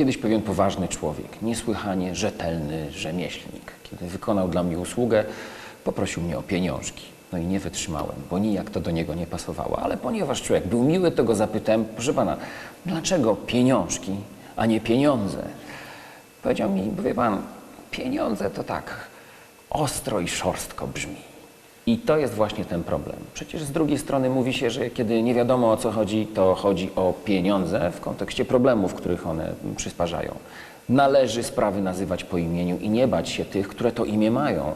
Kiedyś pewien poważny człowiek, niesłychanie rzetelny rzemieślnik, kiedy wykonał dla mnie usługę, poprosił mnie o pieniążki. No i nie wytrzymałem, bo nijak to do niego nie pasowało. Ale ponieważ człowiek był miły, to go zapytałem, proszę pana, dlaczego pieniążki, a nie pieniądze? Powiedział mi, wie pan, pieniądze to tak ostro i szorstko brzmi. I to jest właśnie ten problem. Przecież z drugiej strony mówi się, że kiedy nie wiadomo o co chodzi, to chodzi o pieniądze w kontekście problemów, których one przysparzają. Należy sprawy nazywać po imieniu i nie bać się tych, które to imię mają.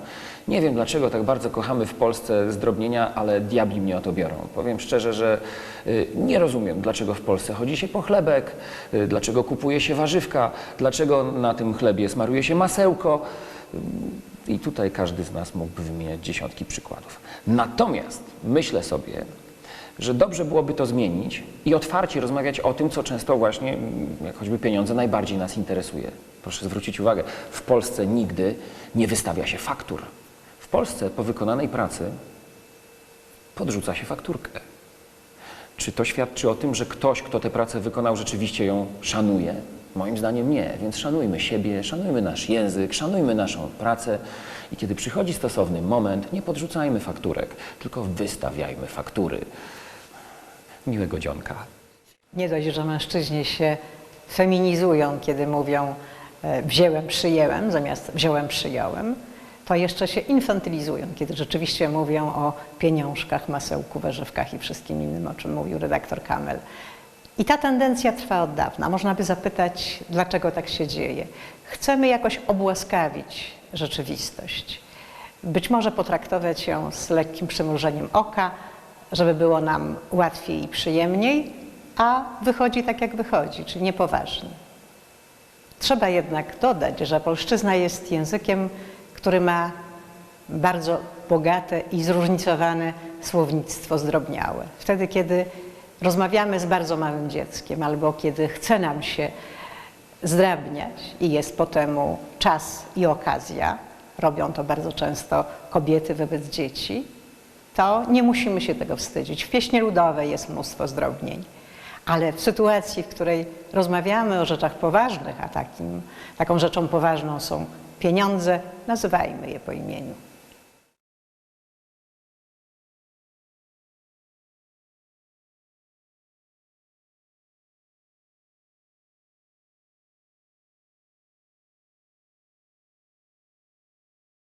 Nie wiem dlaczego tak bardzo kochamy w Polsce zdrobnienia, ale diabli mnie o to biorą. Powiem szczerze, że y, nie rozumiem, dlaczego w Polsce chodzi się po chlebek, y, dlaczego kupuje się warzywka, dlaczego na tym chlebie smaruje się masełko. I tutaj każdy z nas mógłby wymieniać dziesiątki przykładów. Natomiast myślę sobie, że dobrze byłoby to zmienić i otwarcie rozmawiać o tym, co często właśnie, mm, jak choćby pieniądze, najbardziej nas interesuje. Proszę zwrócić uwagę, w Polsce nigdy nie wystawia się faktur. W Polsce po wykonanej pracy podrzuca się fakturkę. Czy to świadczy o tym, że ktoś, kto tę pracę wykonał, rzeczywiście ją szanuje? Moim zdaniem nie, więc szanujmy siebie, szanujmy nasz język, szanujmy naszą pracę i kiedy przychodzi stosowny moment, nie podrzucajmy fakturek, tylko wystawiajmy faktury. Miłego dzionka. Nie dość, że mężczyźni się feminizują, kiedy mówią e, wzięłem, przyjęłem, zamiast wziąłem, przyjąłem, to jeszcze się infantylizują, kiedy rzeczywiście mówią o pieniążkach, masełku, warzywkach i wszystkim innym, o czym mówił redaktor Kamel. I ta tendencja trwa od dawna. Można by zapytać, dlaczego tak się dzieje. Chcemy jakoś obłaskawić rzeczywistość. Być może potraktować ją z lekkim przymrużeniem oka, żeby było nam łatwiej i przyjemniej, a wychodzi tak, jak wychodzi, czyli niepoważnie. Trzeba jednak dodać, że polszczyzna jest językiem, który ma bardzo bogate i zróżnicowane słownictwo zdrobniałe. Wtedy, kiedy rozmawiamy z bardzo małym dzieckiem albo kiedy chce nam się zdrabniać i jest po temu czas i okazja, robią to bardzo często kobiety wobec dzieci, to nie musimy się tego wstydzić. W pieśni ludowej jest mnóstwo zdrobnień. Ale w sytuacji, w której rozmawiamy o rzeczach poważnych, a takim, taką rzeczą poważną są pieniądze, nazywajmy je po imieniu.